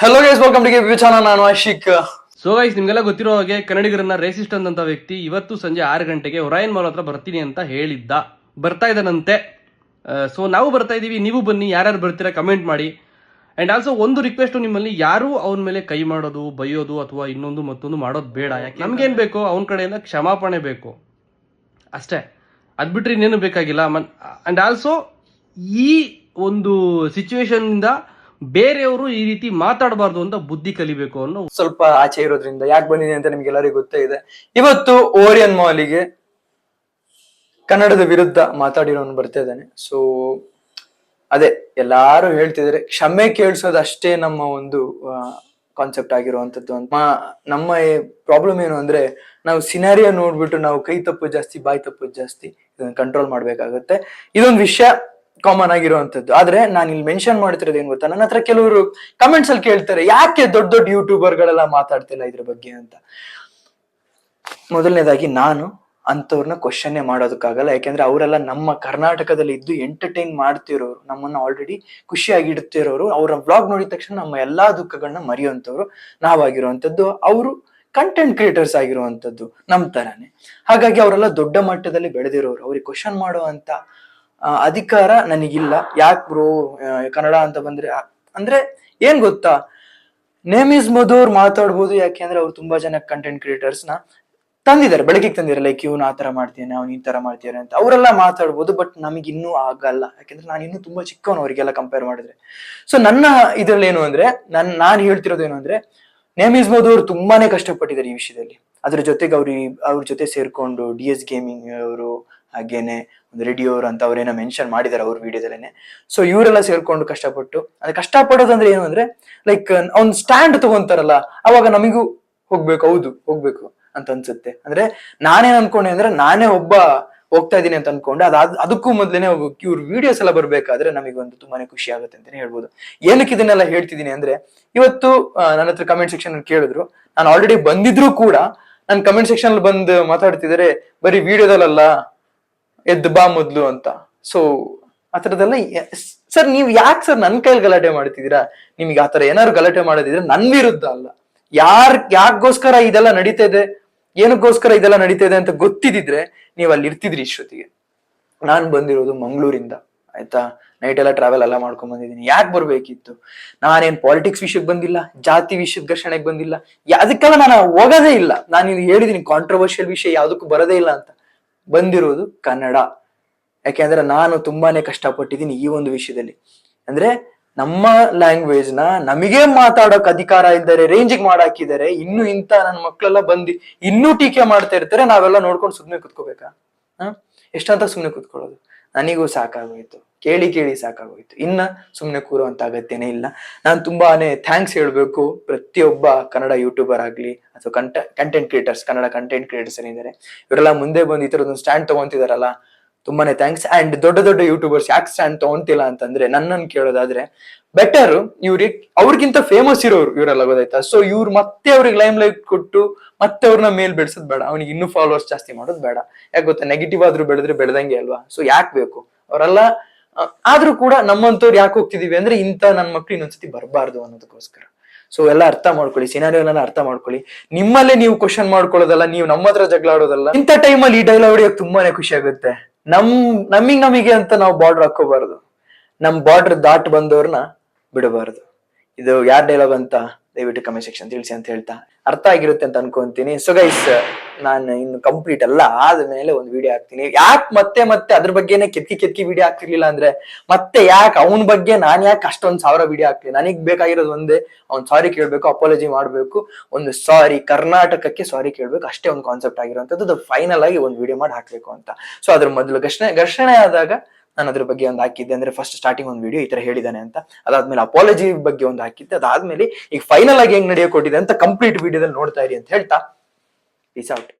Hello guys welcome to ವಿಚಾರ ನಾನು Ashik. So guys ನಿಮಗೆಲ್ಲ ಗೊತ್ತಿರೋ ಹಾಗೆ ಕನ್ನಡಿಗರನ್ನ ರೇಸಿಸ್ಟ್ ಅಂತ ವ್ಯಕ್ತಿ ಇವತ್ತು ಸಂಜೆ ಆರು ಗಂಟೆಗೆ ಒರಾಯನ್ ಮಾಲ್ ಹತ್ರ ಬರ್ತೀನಿ ಅಂತ ಹೇಳಿದ್ದ. ಬರ್ತಾ ಇದ್ದಾನಂತೆ. ಸೊ ನಾವು ಬರ್ತಾ ಇದೀವಿ ನೀವು ಬನ್ನಿ, ಯಾರ್ಯಾರು ಬರ್ತೀರಾ ಕಮೆಂಟ್ ಮಾಡಿ. ಅಂಡ್ ಆಲ್ಸೋ ಒಂದು ರಿಕ್ವೆಸ್ಟ್ ನಿಮ್ಮಲ್ಲಿ, ಯಾರು ಅವನ ಮೇಲೆ ಕೈ ಮಾಡೋದು, ಬೈಯೋದು ಅಥವಾ ಇನ್ನೊಂದು ಮತ್ತೊಂದು ಮಾಡೋದು ಬೇಡ. ಯಾಕೆ? ನಮ್ಗೇನ್ ಬೇಕು? ಅವನ ಕಡೆಯಿಂದ ಕ್ಷಮಾಪಣೆ ಬೇಕು. ಅಷ್ಟೇ. ಅದ್ ಬಿಟ್ರೆ ಇನ್ನೇನು ಬೇಕಾಗಿಲ್ಲ. ಮನ್ ಅಂಡ್ ಆಲ್ಸೋ ಈ ಒಂದು ಸಿಚುವೇಶನ್ ಬೇರೆಯವರು ಈ ರೀತಿ ಮಾತಾಡಬಾರ್ದು ಅಂತ ಬುದ್ಧಿ ಕಲಿಬೇಕು ಅನ್ನೋ ಸ್ವಲ್ಪ ಆಚೆ ಇರೋದ್ರಿಂದ ಯಾಕೆ ಬಂದಿದೆ ಅಂತ ನಿಮ್ಗೆಲ್ಲರಿಗೂ ಗೊತ್ತೇ ಇದೆ. ಇವತ್ತು ಓರಿಯನ್ ಮಾಲಿಗೆ ಕನ್ನಡದ ವಿರುದ್ಧ ಮಾತಾಡಿರೋನು ಬರ್ತಾ ಇದ್ದಾನೆ. ಸೊ ಅದೇ ಎಲ್ಲಾರು ಹೇಳ್ತಿದ್ರೆ ಕ್ಷಮೆ ಕೇಳಿಸೋದು ಅಷ್ಟೇ ನಮ್ಮ ಒಂದು ಕಾನ್ಸೆಪ್ಟ್ ಆಗಿರುವಂತದ್ದು ಅಂತ. ನಮ್ಮ ಪ್ರಾಬ್ಲಮ್ ಏನು ಅಂದ್ರೆ, ನಾವು ಸಿನಾರಿಯೋ ನೋಡ್ಬಿಟ್ಟು ನಾವು ಕೈ ತಪ್ಪು ಜಾಸ್ತಿ, ಬಾಯಿ ತಪ್ಪು ಜಾಸ್ತಿ ಇದನ್ನ ಕಂಟ್ರೋಲ್ ಮಾಡ್ಬೇಕಾಗತ್ತೆ. ಇದೊಂದು ವಿಷಯ ಕಾಮನ್ ಆಗಿರುವಂತದ್ದು. ಆದ್ರೆ ನಾನು ಇಲ್ಲಿ ಮೆನ್ಷನ್ ಮಾಡ್ತಿರೋದು ಏನ್ ಗೊತ್ತಾ? ನನ್ನ ಹತ್ರ ಕೆಲವರು ಕಮೆಂಟ್ಸ್ ಅಲ್ಲಿ ಕೇಳ್ತಾರೆ, ಯಾಕೆ ದೊಡ್ಡ ದೊಡ್ಡ ಯೂಟ್ಯೂಬರ್ ಗಳೆಲ್ಲ ಮಾತಾಡ್ತಿಲ್ಲ ಇದ್ರ ಬಗ್ಗೆ ಅಂತ? ಮೊದಲನೇದಾಗಿ ನಾನು ಅಂತವ್ರನ್ನ ಕ್ವಶನ್ನೇ ಮಾಡೋದಕ್ಕಾಗಲ್ಲ. ಯಾಕೆಂದ್ರೆ ಅವರೆಲ್ಲ ನಮ್ಮ ಕರ್ನಾಟಕದಲ್ಲಿ ಇದ್ದು ಎಂಟರ್ಟೈನ್ ಮಾಡ್ತಿರೋರು, ನಮ್ಮನ್ನ ಆಲ್ರೆಡಿ ಖುಷಿಯಾಗಿ ಇಡ್ತಿರೋರು, ಅವರ ವ್ಲಾಗ್ ನೋಡಿದ ತಕ್ಷಣ ನಮ್ಮ ಎಲ್ಲಾ ದುಃಖಗಳನ್ನ ಮರೆಯುವಂಥವ್ರು ನಾವಾಗಿರುವಂಥದ್ದು. ಅವರು ಕಂಟೆಂಟ್ ಕ್ರಿಯೇಟರ್ಸ್ ಆಗಿರುವಂಥದ್ದು ನಮ್ಮ ತರಾನೇ. ಹಾಗಾಗಿ ಅವರೆಲ್ಲ ದೊಡ್ಡ ಮಟ್ಟದಲ್ಲಿ ಬೆಳೆದಿರೋರು, ಅವ್ರಿಗೆ ಕ್ವಶನ್ ಮಾಡುವಂತ ಅಧಿಕಾರ ನನಗಿಲ್ಲ. ಯಾಕೆ ಬ್ರೋ ಕನ್ನಡ ಅಂತ ಬಂದ್ರೆ? ಅಂದ್ರೆ ಏನ್ ಗೊತ್ತಾ? ನೇಮ್ ಇಸ್ ಮಧುರ್ ಮಾತಾಡ್ಬೋದು. ಯಾಕೆ ಅಂದ್ರೆ ಅವ್ರು ತುಂಬಾ ಜನ ಕಂಟೆಂಟ್ ಕ್ರಿಯೇಟರ್ಸ್ನ ತಂದಿದ್ದಾರೆ. ಬೆಳಕಿಗೆ ತಂದಿದ್ದಾರೆ. ಲೈಕ್ ಇವ್ನು ಆ ತರ ಮಾಡ್ತೇನೆ ಅವ್ನು ಈ ತರ ಮಾಡ್ತೇನೆ ಅಂತ. ಅವರೆಲ್ಲ ಮಾತಾಡ್ಬೋದು ಬಟ್ ನಮಗೆ ಇನ್ನೂ ಆಗಲ್ಲ. ಯಾಕಂದ್ರೆ ನಾನು ಇನ್ನೂ ತುಂಬಾ ಚಿಕ್ಕವನು ಅವರಿಗೆಲ್ಲ ಕಂಪೇರ್ ಮಾಡಿದ್ರೆ. ಸೊ ನನ್ನ ಇದ್ರಲ್ಲಿ ಏನು ಅಂದ್ರೆ, ನನ್, ನಾನು ಹೇಳ್ತಿರೋದು ಏನು ಅಂದ್ರೆ ನೇಮ್ ಇಸ್ ಮಧು ಅವ್ರು ತುಂಬಾನೇ ಕಷ್ಟಪಟ್ಟಿದ್ದಾರೆ ಈ ವಿಷಯದಲ್ಲಿ. ಅದ್ರ ಜೊತೆಗೆ ಅವ್ರು, ಅವ್ರ ಜೊತೆ ಸೇರ್ಕೊಂಡು ಡಿ ಎಸ್ ಗೇಮಿಂಗ್ ಅವರು ಹಾಗೇನೆ ಒಂದು ರೆಡಿಯೋರ್ ಅಂತ ಅವ್ರೇನೋ ಮೆನ್ಷನ್ ಮಾಡಿದ್ದಾರೆ ಅವ್ರ ವಿಡಿಯೋದಲ್ಲೇನೆ ಸೊ ಇವರೆಲ್ಲ ಸೇರ್ಕೊಂಡು ಕಷ್ಟಪಟ್ಟು, ಅದು ಕಷ್ಟಪಡೋದಂದ್ರೆ ಏನು ಅಂದ್ರೆ ಲೈಕ್ ಅವ್ನ್ ಸ್ಟ್ಯಾಂಡ್ ತಗೊಂತಾರಲ್ಲ, ಅವಾಗ ನಮಗೂ ಹೋಗ್ಬೇಕು, ಹೌದು, ಹೋಗ್ಬೇಕು ಅಂತ ಅನ್ಸುತ್ತೆ. ಅಂದ್ರೆ ನಾನೇನ್ ಅನ್ಕೊಂಡೆ ಅಂದ್ರೆ ನಾನೇ ಒಬ್ಬ ಹೋಗ್ತಾ ಇದ್ದೀನಿ ಅಂತ ಅನ್ಕೊಂಡೆ. ಅದಾದ್ ಅದಕ್ಕೂ ಮೊದ್ಲೇನೆ ಇವ್ರ ವಿಡಿಯೋಸ್ ಎಲ್ಲ ಬರ್ಬೇಕಾದ್ರೆ ನಮಗೊಂದು ತುಂಬಾನೇ ಖುಷಿ ಆಗುತ್ತೆ ಅಂತಾನೆ ಹೇಳ್ಬೋದು. ಏನಕ್ಕೆ ಇದನ್ನೆಲ್ಲ ಹೇಳ್ತಿದೀನಿ ಅಂದ್ರೆ, ಇವತ್ತು ನನ್ನ ಹತ್ರ ಕಮೆಂಟ್ ಸೆಕ್ಷನ್ ಕೇಳಿದ್ರು. ನಾನು ಆಲ್ರೆಡಿ ಬಂದಿದ್ರು ಕೂಡ, ನಾನು ಕಮೆಂಟ್ ಸೆಕ್ಷನ್ ಅಲ್ಲಿ ಬಂದು ಮಾತಾಡ್ತಿದ್ರೆ, ಬರೀ ವಿಡಿಯೋದಲ್ಲ ಎದ್ದು ಬಾ ಮೊದ್ಲು ಅಂತ. ಸೊ ಆ ಸರ್ ನೀವು ಯಾಕೆ ಸರ್ ನನ್ನ ಕೈಲಿ ಗಲಾಟೆ ಮಾಡ್ತಿದ್ದೀರಾ? ನಿಮ್ಗೆ ಆತರ ಏನಾದ್ರು ಗಲಾಟೆ ಮಾಡೋದಿದ್ರೆ ನನ್ ವಿರುದ್ಧ ಅಲ್ಲ. ಯಾರ್ ಯಾಕೋಸ್ಕರ ಇದೆಲ್ಲ ನಡೀತಾ ಇದೆ? ಏನಕ್ಕೋಸ್ಕರ ಇದೆಲ್ಲ ನಡೀತಾ ಇದೆ ಅಂತ ಗೊತ್ತಿದ್ರೆ ನೀವು ಅಲ್ಲಿ ಇರ್ತಿದ್ರಿ ಇಷ್ಟೊತ್ತಿಗೆ. ನಾನ್ ಬಂದಿರೋದು ಮಂಗಳೂರಿಂದ, ಆಯ್ತಾ? ನೈಟ್ ಎಲ್ಲ ಟ್ರಾವೆಲ್ ಎಲ್ಲ ಮಾಡ್ಕೊಂಡ್ ಬಂದಿದ್ದೀನಿ. ಯಾಕೆ ಬರ್ಬೇಕಿತ್ತು? ನಾನೇನ್ ಪಾಲಿಟಿಕ್ಸ್ ವಿಷಯಕ್ಕೆ ಬಂದಿಲ್ಲ, ಜಾತಿ ವಿಷಯದ ಘರ್ಷಣೆಗೆ ಬಂದಿಲ್ಲ. ಅದಕ್ಕೆಲ್ಲ ನಾನು ಹೋಗೋದೇ ಇಲ್ಲ. ನಾನು ಹೇಳಿದೀನಿ ಕಾಂಟ್ರವರ್ಷಿಯಲ್ ವಿಷಯ ಯಾವ್ದಕ್ಕೂ ಬರೋದೇ ಇಲ್ಲ ಅಂತ. ಬಂದಿರೋದು ಕನ್ನಡ. ಯಾಕೆಂದ್ರೆ ನಾನು ತುಂಬಾನೇ ಕಷ್ಟಪಟ್ಟಿದ್ದೀನಿ ಈ ಒಂದು ವಿಷಯದಲ್ಲಿ. ಅಂದ್ರೆ ನಮ್ಮ ಲ್ಯಾಂಗ್ವೇಜ್ನ ನಮಗೆ ಮಾತಾಡೋಕ್ ಅಧಿಕಾರ ಇದ್ದಾರೆ ರೇಂಜಿಗೆ ಮಾಡಾಕಿದ್ದಾರೆ ಇನ್ನು ಇಂತ ನನ್ನ ಮಕ್ಕಳೆಲ್ಲ ಬಂದು ಇನ್ನೂ ಟೀಕೆ ಮಾಡ್ತಾ ಇರ್ತಾರೆ, ನಾವೆಲ್ಲ ನೋಡ್ಕೊಂಡು ಸುಮ್ಮನೆ ಕುತ್ಕೋಬೇಕಾ? ಹ? ಎಷ್ಟಂತ ಸುಮ್ಮನೆ ಕುತ್ಕೊಳ್ಳೋದು? ನನಗೂ ಸಾಕಾಗೋಯ್ತು. ಕೇಳಿ ಕೇಳಿ ಸಾಕಾಗೋಯ್ತು. ಇನ್ನ ಸುಮ್ನೆ ಕೂರುವಂತ ಅಗತ್ಯನೇ ಇಲ್ಲ. ನಾನು ತುಂಬಾನೇ ಥ್ಯಾಂಕ್ಸ್ ಹೇಳ್ಬೇಕು. ಪ್ರತಿಯೊಬ್ಬ ಕನ್ನಡ ಯೂಟ್ಯೂಬರ್ ಆಗ್ಲಿ ಅಥವಾ ಕಂಟ content creators Kannada content creators ಏನಿದ್ದಾರೆ ಇವರೆಲ್ಲ ಮುಂದೆ ಬಂದು ಈ ತರದೊಂದು ಸ್ಟ್ಯಾಂಡ್ ತಗೊಂತಿದಾರಲ್ಲ, ತುಂಬಾನೇ ಥ್ಯಾಂಕ್ಸ್ ಅಂಡ್ ದೊಡ್ಡ ದೊಡ್ಡ ಯೂಟ್ಯೂಬರ್ಸ್ ಯಾಕೆ ಸ್ಟ್ಯಾಂಡ್ ತಗೊಂತಿಲ್ಲ ಅಂತಂದ್ರೆ ನನ್ನನ್ನು ಕೇಳೋದಾದ್ರೆ ಬೆಟರ್ ಇವ್ರಿಗೆ ಅವ್ರಿಗಿಂತ ಫೇಮಸ್ ಇರೋರು ಇವರೆಲ್ಲ ಗೊತ್ತಾಯ್ತಾ? ಸೊ ಇವ್ರು ಮತ್ತೆ ಅವ್ರಿಗೆ ಲೈಮ್ ಲೈಟ್ ಕೊಟ್ಟು ಮತ್ತೆ ಅವ್ರನ್ನ ಮೇಲ್ ಬೆಳೆಸೋದ್ ಬೇಡ. ಅವ್ನಿಗೆ ಇನ್ನೂ ಫಾಲೋವರ್ಸ್ ಜಾಸ್ತಿ ಮಾಡೋದು ಬೇಡ. ಯಾಕೆ ಗೊತ್ತಾ? ನೆಗೆಟಿವ್ ಆದ್ರೂ ಬೆಳೆದ್ರೆ ಬೆಳೆದಂಗೆ ಅಲ್ವಾ? ಸೊ ಯಾಕೆ ಬೇಕು? ಅವರೆಲ್ಲ ಆದ್ರೂ ಕೂಡ ನಮ್ಮಂತವ್ರು ಯಾಕೆ ಹೋಗ್ತಿದೀವಿ ಅಂದ್ರೆ ಇಂಥ ನನ್ನ ಮಕ್ಳು ಇನ್ನೊಂದ್ಸತಿ ಬರಬಾರ್ದು ಅನ್ನೋದಕ್ಕೋಸ್ಕರ. ಸೊ ಎಲ್ಲ ಅರ್ಥ ಮಾಡ್ಕೊಳ್ಳಿ ಸಿನಾರಿಯೋನ ಅರ್ಥ ಮಾಡ್ಕೊಳ್ಳಿ. ನಿಮ್ಮಲ್ಲೇ ನೀವು ಕ್ವಶನ್ ಮಾಡ್ಕೊಳ್ಳೋದಲ್ಲ, ನೀವು ನಮ್ಮ ಹತ್ರ ಜಗಳ ಆಡೋದಲ್ಲ. ಇಂಥ ಟೈಮಲ್ಲಿ ಈ ಡೈಲಾಗ್ ಹೊಡಿಯೋಕೆ ತುಂಬಾನೇ ಖುಷಿ ಆಗುತ್ತೆ. ನಮ್, ನಮಿಗ್ ನಮಗೆ ಅಂತ ನಾವು ಬಾರ್ಡರ್ ಹಾಕೋಬಾರ್ದು ನಮ್ ಬಾರ್ಡರ್ ದಾಟ್ ಬಂದವ್ರನ್ನ ಬಿಡಬಾರ್ದು. ಇದು ಯಾರ್ ಡೈಲಾಗ್ ಅಂತ ದಯವಿಟ್ಟು ಕಮೆಂಟ್ ಸೆಕ್ಷನ್ ತಿಳಿಸಿ ಅಂತ ಹೇಳ್ತಾ. ಅರ್ಥ ಆಗಿರುತ್ತೆ ಅಂತ ಅನ್ಕೊಂತೀನಿ. ಸೊ ಗೈಸ್ ನಾನು ಇನ್ನು ಕಂಪ್ಲೀಟ್ ಎಲ್ಲ ಆದ್ಮೇಲೆ ಒಂದು ವಿಡಿಯೋ ಹಾಕ್ತೀನಿ. ಯಾಕೆ ಮತ್ತೆ ಮತ್ತೆ ಅದ್ರ ಬಗ್ಗೆನೆ ಕೆತ್ತಿ ಕೆತ್ತಿ ವಿಡಿಯೋ ಹಾಕ್ತಿರ್ಲಿಲ್ಲ ಅಂದ್ರೆ ಮತ್ತೆ ಯಾಕೆ ಅವನ ಬಗ್ಗೆ ನಾನು ಯಾಕೆ ಅಷ್ಟೊಂದು ಸಾವಿರ ವಿಡಿಯೋ ಹಾಕ್ತೀನಿ ನನಗೆ ಬೇಕಾಗಿರೋದು ಒಂದೇ, ಅವ್ನು ಸಾರಿ ಕೇಳಬೇಕು ಅಪಾಲಜಿ ಮಾಡಬೇಕು. ಒಂದು ಸಾರಿ ಕರ್ನಾಟಕಕ್ಕೆ ಸಾರಿ ಕೇಳಬೇಕು. ಅಷ್ಟೇ ಒಂದು ಕಾನ್ಸೆಪ್ಟ್ ಆಗಿರುವಂತದ್ದು ಫೈನಲ್ ಆಗಿ ಒಂದು ವಿಡಿಯೋ ಮಾಡಿ ಹಾಕ್ಬೇಕು ಅಂತ. ಸೊ ಅದ್ರ ಮೊದಲು ಘರ್ಷಣೆ ಘರ್ಷಣೆ ಆದಾಗ ನಾನು ಅದ್ರ ಬಗ್ಗೆ ಒಂದು ಹಾಕಿದ್ದೆ ಅಂದ್ರೆ ಫಸ್ಟ್ ಸ್ಟಾರ್ಟಿಂಗ್ ಒಂದು ವಿಡಿಯೋ ಈ ತರ ಹೇಳಿದಾನೆ ಅಂತ. ಅದಾದ್ಮೇಲೆ ಅಪಾಲಜಿ ಬಗ್ಗೆ ಒಂದು ಹಾಕಿದ್ದೆ. ಅದಾದ್ಮೇಲೆ ಈಗ ಫೈನಲ್ ಆಗಿ ಹೆಂಗ್ ನಡೆಯೋ ಕೊಟ್ಟಿದೆ ಅಂತ ಕಂಪ್ಲೀಟ್ ವಿಡಿಯೋದಲ್ಲಿ ನೋಡ್ತಾ ಇರಿ ಅಂತ ಹೇಳ್ತಾ. Piece out